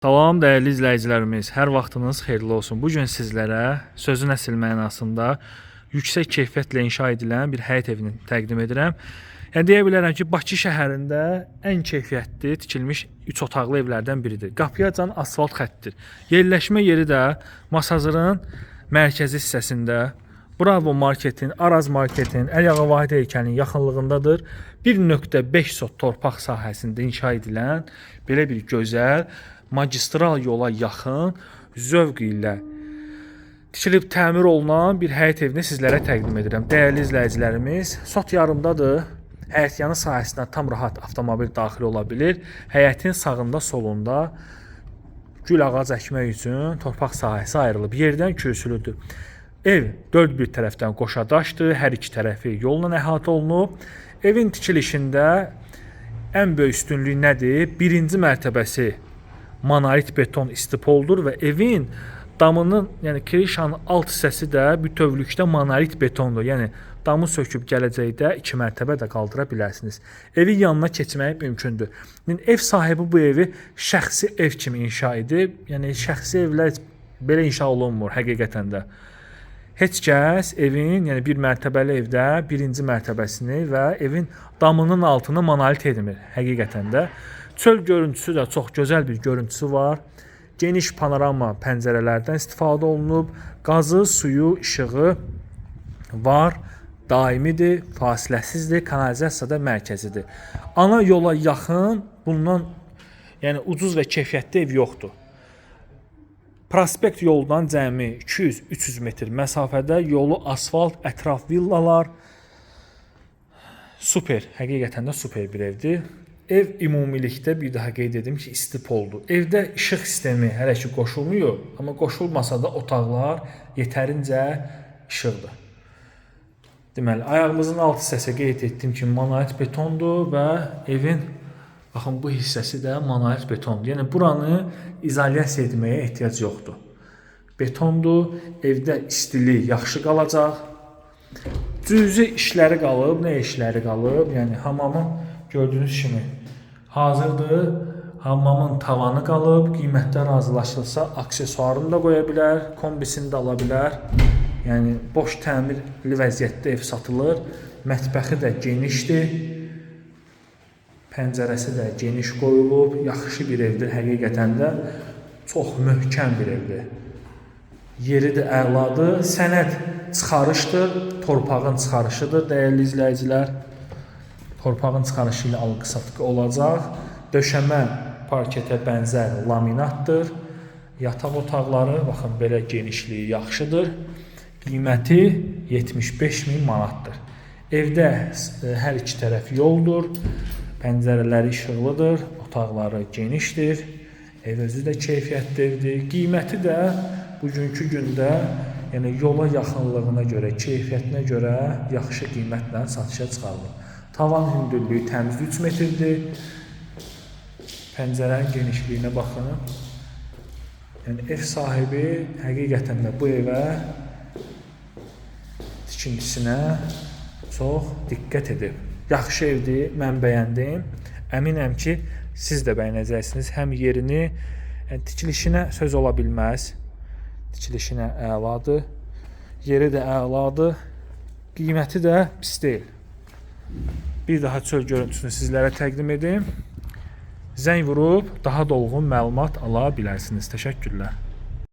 Salam dəyərli izləyicilərimiz, hər vaxtınız xeyirli olsun. Bu gün sizlərə sözün əsl mənasında yüksək keyfiyyətlə inşa edilən bir həyət evini təqdim edirəm. Yəni deyə bilərəm ki, Bakı şəhərində ən keyfiyyətli tikilmiş 3 otaqlı evlərdən biridir. Qapıyacan asfalt xəttidir. Yerləşmə yeri də Masazırın mərkəzi hissəsində Bravo marketin, Araz marketin, Əliağa Vahid heykəlinin yaxınlığındadır. 1.5 sot torpaq sahəsində inşa edilən belə bir gözəl magistral yola yaxın zövq ilə tikilib təmir olunan bir həyət evini sizlərə təqdim edirəm. Dəyərli izləyicilərimiz, sot yarımdadır. Həyət yanı sahəsinə tam rahat avtomobil daxil ola bilir. Həyətin sağında, solunda gül ağac əkmək üçün torpaq sahəsi ayrılıb. Yerdən kürsülüdür. Ev dörd bir tərəfdən qoşadaşdır. Hər iki tərəfi yolla əhatə olunub. Evin tikilişində ən böyük üstünlüyü nədir? Birinci mərtəbəsi monolit beton istipoldur və evin damının, yəni krişanın alt hissəsi də bütövlükdə monolit betondur. Yəni damı söküb gələcəkdə 2 mərtəbə də qaldıra bilərsiniz. Evin yanına keçmək mümkündür. Yəni ev sahibi bu evi şəxsi ev kimi inşa edib. Yəni şəxsi evlər belə inşa olunmur həqiqətən də. Heç kəs evin, yəni bir mərtəbəli evdə birinci mərtəbəsini və evin damının altını monolit etmir həqiqətən də. Çöl görüntüsü də çox gözəl bir görüntüsü var. Geniş panorama pəncərələrdən istifadə olunub. Qazı, suyu, işığı var. Daimidir, fasiləsizdir, kanalizasiya da mərkəzidir. Ana yola yaxın bundan yəni ucuz və keyfiyyətli ev yoxdur. Prospekt yoldan cəmi 200-300 metr məsafədə yolu asfalt, ətraf villalar. Super, həqiqətən də super bir evdir. Ev ümumilikdə bir daha qeyd edim ki, istipoldur. Evdə işıq sistemi hələ ki qoşulmuyor, amma qoşulmasa da otaqlar yetərincə işıqdır. Deməli, ayağımızın alt hissəsi qeyd etdim ki, monolit betondur və evin baxın bu hissəsi də monolit betondur. Yəni buranı izolyasiya etməyə ehtiyac yoxdur. Betondur, evdə istilik yaxşı qalacaq. Cüzi işləri qalıb, nə işləri qalıb? Yəni hamamın gördüyünüz kimi hazırdır. Hamamın tavanı qalıb, qiymətdə razılaşılsa aksesuarını da qoya bilər, kombisini də ala bilər. Yəni boş təmirli vəziyyətdə ev satılır. Mətbəxi də genişdir. Pəncərəsi də geniş qoyulub. Yaxşı bir evdir həqiqətən də. Çox möhkəm bir evdir. Yeri də əladır. Sənəd çıxarışdır, torpağın çıxarışıdır dəyərli izləyicilər. Torpağın çıxarışı ilə alqı-satqı olacaq. Döşəmə parketə bənzər laminatdır. Yataq otaqları baxın belə genişliyi yaxşıdır. Qiyməti 75 min manatdır. Evdə e, hər iki tərəf yoldur. Pəncərələri işıqlıdır, otaqları genişdir. Ev özü də keyfiyyətli evdir. Qiyməti də bugünkü gündə yəni yola yaxınlığına görə, keyfiyyətinə görə yaxşı qiymətlə satışa çıxarılır. Tavan hündürlüyü təmiz 3 metrdir. Pəncərənin genişliyinə baxın. Yəni ev sahibi həqiqətən də bu evə tikintisinə çox diqqət edib. Yaxşı evdir, mən bəyəndim. Əminəm ki, siz də bəyənəcəksiniz. Həm yerini, yəni tikilişinə söz ola bilməz. Tikilişinə əladır. Yeri də əladır. Qiyməti də pis deyil. Bir daha çöl görüntüsünü sizlərə təqdim edim. Zəng vurub daha dolğun məlumat ala bilərsiniz. Təşəkkürlər.